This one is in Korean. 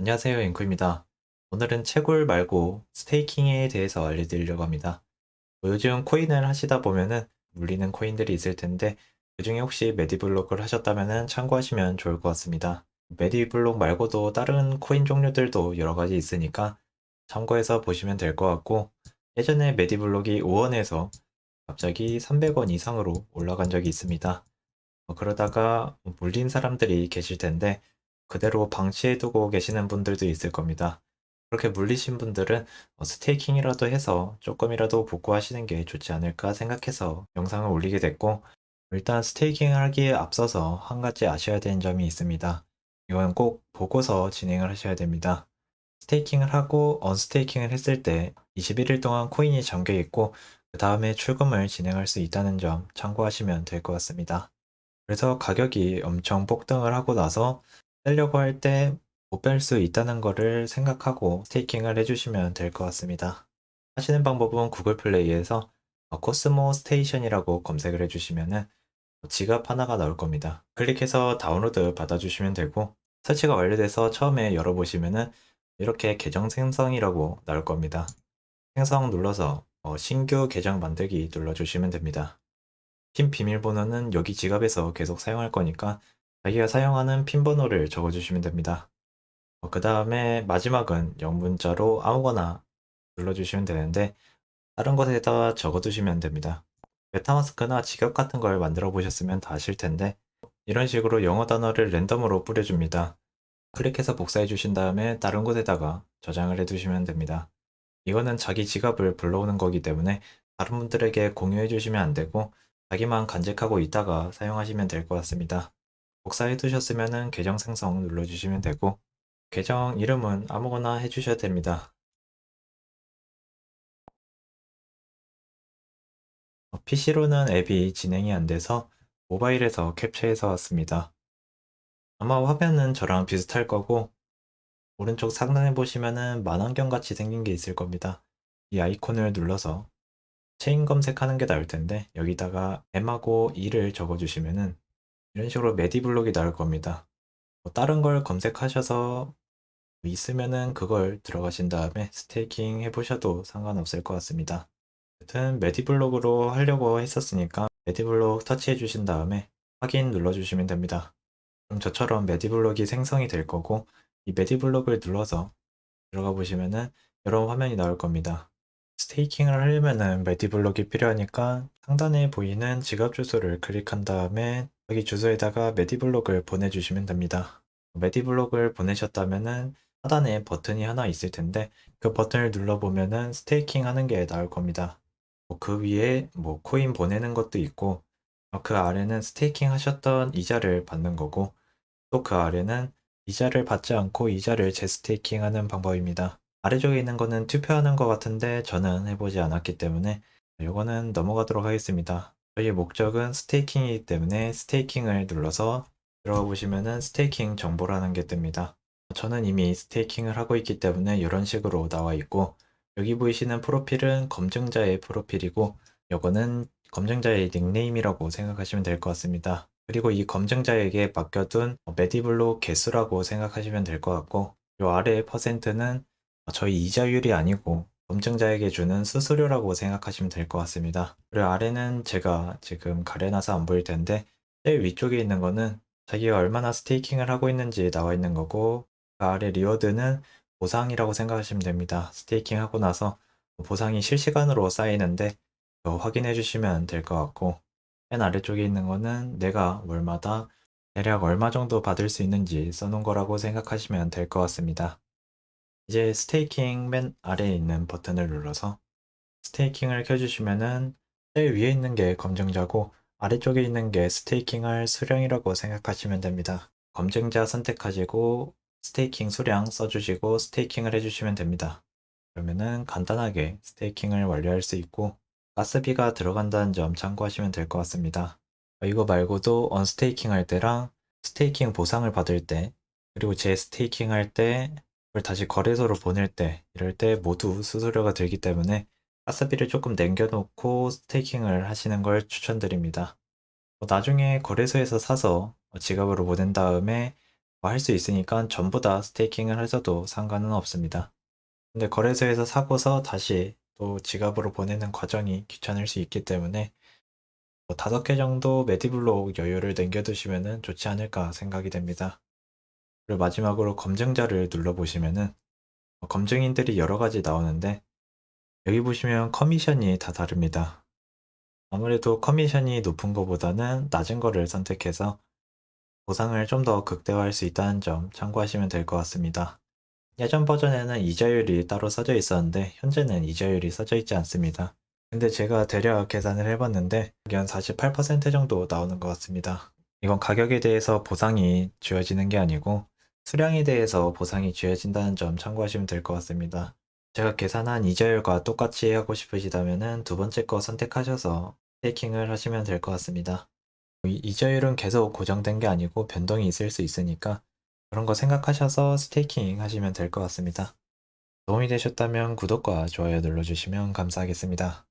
안녕하세요, 앵커입니다. 오늘은 채굴 말고 스테이킹에 대해서 알려드리려고 합니다. 뭐 요즘 코인을 하시다 보면은 물리는 코인들이 있을 텐데 그중에 혹시 메디블록을 하셨다면 참고하시면 좋을 것 같습니다. 메디블록 말고도 다른 코인 종류들도 여러 가지 있으니까 참고해서 보시면 될 것 같고 예전에 메디블록이 5원에서 갑자기 300원 이상으로 올라간 적이 있습니다. 어, 그러다가 물린 사람들이 계실 텐데 그대로 방치해두고 계시는 분들도 있을 겁니다. 그렇게 물리신 분들은 어, 스테이킹이라도 해서 조금이라도 복구하시는 게 좋지 않을까 생각해서 영상을 올리게 됐고 일단 스테이킹을 하기에 앞서서 한 가지 아셔야 되는 점이 있습니다. 이건 꼭 보고서 진행을 하셔야 됩니다. 스테이킹을 하고 언스테이킹을 했을 때 21일 동안 코인이 잠겨 있고 그 다음에 출금을 진행할 수 있다는 점 참고하시면 될 것 같습니다. 그래서 가격이 엄청 폭등을 하고 나서 떼려고 할 때 못 뺄 수 있다는 거를 생각하고 스테이킹을 해주시면 될 것 같습니다. 하시는 방법은 구글 플레이에서 어, 코스모 스테이션이라고 검색을 해주시면은 지갑 하나가 나올 겁니다. 클릭해서 다운로드 받아주시면 되고 설치가 완료돼서 처음에 열어보시면은 이렇게 계정 생성이라고 나올 겁니다. 생성 눌러서 어, 신규 계정 만들기 눌러주시면 됩니다. 팀 비밀번호는 여기 지갑에서 계속 사용할 거니까 자기가 사용하는 핀 번호를 적어주시면 됩니다. 그 다음에 마지막은 영문자로 아무거나 눌러주시면 되는데 다른 곳에다 적어두시면 됩니다. 메타마스크나 지갑 같은 걸 만들어 보셨으면 다 아실 텐데 이런 식으로 영어 단어를 랜덤으로 뿌려줍니다. 클릭해서 복사해 주신 다음에 다른 곳에다가 저장을 해 두시면 됩니다. 이거는 자기 지갑을 불러오는 거기 때문에 다른 분들에게 공유해 주시면 안 되고 자기만 간직하고 있다가 사용하시면 될 것 같습니다. 복사해 두셨으면 계정 생성 눌러주시면 되고 계정 이름은 아무거나 해주셔야 됩니다. PC로는 앱이 진행이 안 돼서 모바일에서 캡처해서 왔습니다. 아마 화면은 저랑 비슷할 거고 오른쪽 상단에 보시면은 만원경 같이 생긴 게 있을 겁니다. 이 아이콘을 눌러서 체인 검색하는 게 나올 텐데 여기다가 M하고 E를 적어주시면은 이런 식으로 메디블록이 나올 겁니다. 뭐 다른 걸 검색하셔서 있으면은 그걸 들어가신 다음에 스테이킹 해보셔도 상관없을 것 같습니다. 여튼 메디블록으로 하려고 했었으니까 메디블록 터치해 주신 다음에 확인 눌러 주시면 됩니다. 그럼 저처럼 메디블록이 생성이 될 거고 이 메디블록을 눌러서 들어가 보시면은 이런 화면이 나올 겁니다. 스테이킹을 하려면은 메디블록이 필요하니까 상단에 보이는 지갑 주소를 클릭한 다음에 여기 주소에다가 메디블록을 보내주시면 됩니다. 메디블록을 보내셨다면은 하단에 버튼이 하나 있을 텐데 그 버튼을 눌러보면은 스테이킹 하는 게 나올 겁니다. 뭐그 위에 뭐 코인 보내는 것도 있고 어, 그 아래는 스테이킹 하셨던 이자를 받는 거고 또 그 아래는 이자를 받지 않고 이자를 재스테이킹 하는 방법입니다. 아래쪽에 있는 거는 투표하는 것 같은데 저는 해보지 않았기 때문에 이거는 넘어가도록 하겠습니다. 저희의 목적은 스테이킹이기 때문에 스테이킹을 눌러서 들어가 보시면은 스테이킹 정보라는 게 뜹니다. 저는 이미 스테이킹을 하고 있기 때문에 이런 식으로 나와 있고 여기 보이시는 프로필은 검증자의 프로필이고 이거는 검증자의 닉네임이라고 생각하시면 될 것 같습니다. 그리고 이 검증자에게 맡겨둔 메디블록 개수라고 생각하시면 될 것 같고 이 아래 퍼센트는 저희 이자율이 아니고 검증자에게 주는 수수료라고 생각하시면 될 것 같습니다. 그리고 아래는 제가 지금 가려놔서 안 보일 텐데 제일 위쪽에 있는 거는 자기가 얼마나 스테이킹을 하고 있는지 나와 있는 거고 그 아래 리워드는 보상이라고 생각하시면 됩니다. 스테이킹 하고 나서 보상이 실시간으로 쌓이는데 확인해 주시면 될 것 같고 맨 아래쪽에 있는 거는 내가 월마다 대략 얼마 정도 받을 수 있는지 써놓은 거라고 생각하시면 될 것 같습니다. 이제 스테이킹 맨 아래에 있는 버튼을 눌러서 스테이킹을 켜주시면은 제일 위에 있는 게 검증자고 아래쪽에 있는 게 스테이킹할 수량이라고 생각하시면 됩니다. 검증자 선택하시고 스테이킹 수량 써주시고 스테이킹을 해주시면 됩니다. 그러면은 간단하게 스테이킹을 완료할 수 있고 가스비가 들어간다는 점 참고하시면 될 것 같습니다. 이거 말고도 언스테이킹 할 때랑 스테이킹 보상을 받을 때 그리고 재스테이킹 할때 그걸 다시 거래소로 보낼 때 이럴 때 모두 수수료가 들기 때문에 가스비를 조금 남겨놓고 스테이킹을 하시는 걸 추천드립니다. 나중에 거래소에서 사서 지갑으로 보낸 다음에 할 수 있으니까 전부 다 스테이킹을 하셔도 상관은 없습니다. 근데 거래소에서 사고서 다시 또 지갑으로 보내는 과정이 귀찮을 수 있기 때문에 뭐 다섯 개 정도 메디블록 여유를 남겨두시면 좋지 않을까 생각이 됩니다. 그리고 마지막으로 검증자를 눌러보시면은 어, 검증인들이 여러 가지 나오는데 여기 보시면 커미션이 다 다릅니다. 아무래도 커미션이 높은 것보다는 낮은 거를 선택해서 보상을 좀 더 극대화할 수 있다는 점 참고하시면 될 것 같습니다. 예전 버전에는 이자율이 따로 써져 있었는데 현재는 이자율이 써져 있지 않습니다. 근데 제가 대략 계산을 해봤는데 연 48% 정도 나오는 것 같습니다. 이건 가격에 대해서 보상이 주어지는 게 아니고 수량에 대해서 보상이 주어진다는 점 참고하시면 될 것 같습니다. 제가 계산한 이자율과 똑같이 하고 싶으시다면 두 번째 거 선택하셔서 스테이킹을 하시면 될 것 같습니다. 이- 이자율은 계속 고정된 게 아니고 변동이 있을 수 있으니까 그런 거 생각하셔서 스테이킹 하시면 될 것 같습니다. 도움이 되셨다면 구독과 좋아요 눌러주시면 감사하겠습니다.